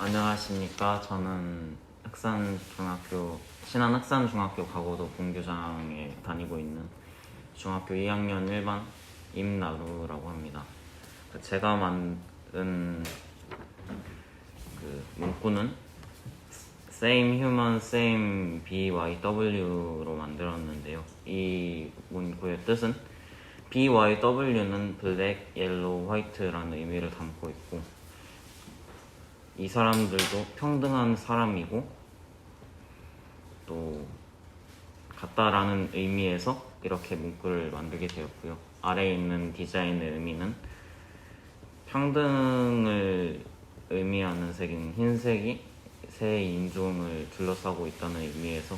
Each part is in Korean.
안녕하십니까. 저는 흑산중학교 신안 흑산중학교 가고도 본교장에 다니고 있는 중학교 2학년 1반 임나루라고 합니다. 그 제가 만든 그 문구는 Same Human Same BYW로 만들었는데요. 이 문구의 뜻은 BYW는 Black, Yellow, White라는 의미를 담고 있고 이 사람들도 평등한 사람이고 또 같다라는 의미에서 이렇게 문구를 만들게 되었고요. 아래에 있는 디자인의 의미는 평등을 의미하는 색인 흰색이 새 인종을 둘러싸고 있다는 의미에서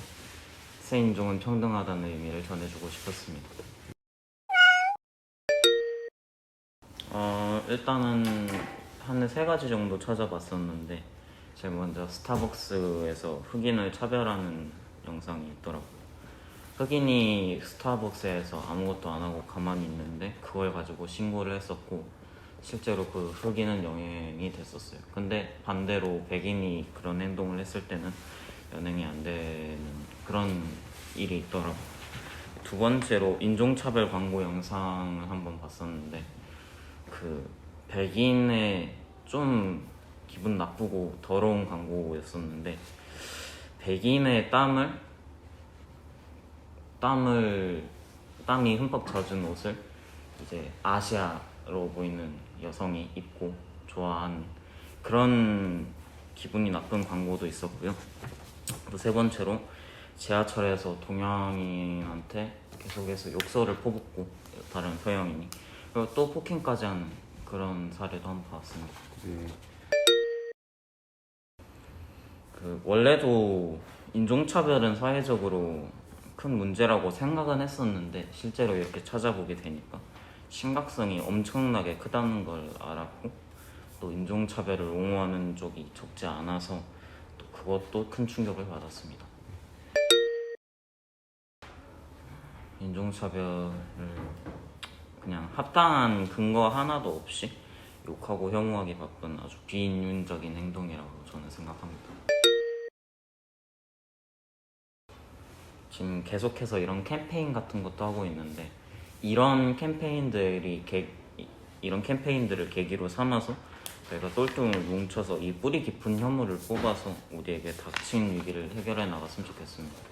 새 인종은 평등하다는 의미를 전해주고 싶었습니다. 어, 일단은 한 세 가지 정도 찾아봤었는데 제일 먼저 스타벅스에서 흑인을 차별하는 영상이 있더라고요. 흑인이 스타벅스에서 아무것도 안 하고 가만히 있는데 그걸 가지고 신고를 했었고 실제로 그 흑인은 영향이 됐었어요. 근데 반대로 백인이 그런 행동을 했을 때는 연행이 안 되는 그런 일이 있더라고요. 두 번째로 인종차별 광고 영상을 한번 봤었는데 그 백인의 좀 기분 나쁘고 더러운 광고였었는데 백인의 땀을 땀을 땀이 흠뻑 젖은 옷을 이제 아시아로 보이는 여성이 입고 좋아하는 그런 기분이 나쁜 광고도 있었고요. 또 세 번째로 지하철에서 동양인한테 계속해서 욕설을 퍼붓고 다른 서양인이 그리고 또 폭행까지 하는 그런 사례도 한 번 봤습니다. 네. 그 원래도 인종차별은 사회적으로 큰 문제라고 생각은 했었는데 실제로 이렇게 찾아보게 되니까 심각성이 엄청나게 크다는 걸 알았고 또 인종차별을 옹호하는 쪽이 적지 않아서 또 그것도 큰 충격을 받았습니다. 인종차별을 합당한 근거 하나도 없이 욕하고 혐오하기 바쁜 아주 비인륜적인 행동이라고 저는 생각합니다. 지금 계속해서 이런 캠페인 같은 것도 하고 있는데 이런 캠페인들이 개, 이- 이런 캠페인들을 계기로 삼아서 저희가 똘똘 뭉쳐서 이 뿌리 깊은 혐오를 뽑아서 우리에게 닥친 위기를 해결해 나갔으면 좋겠습니다.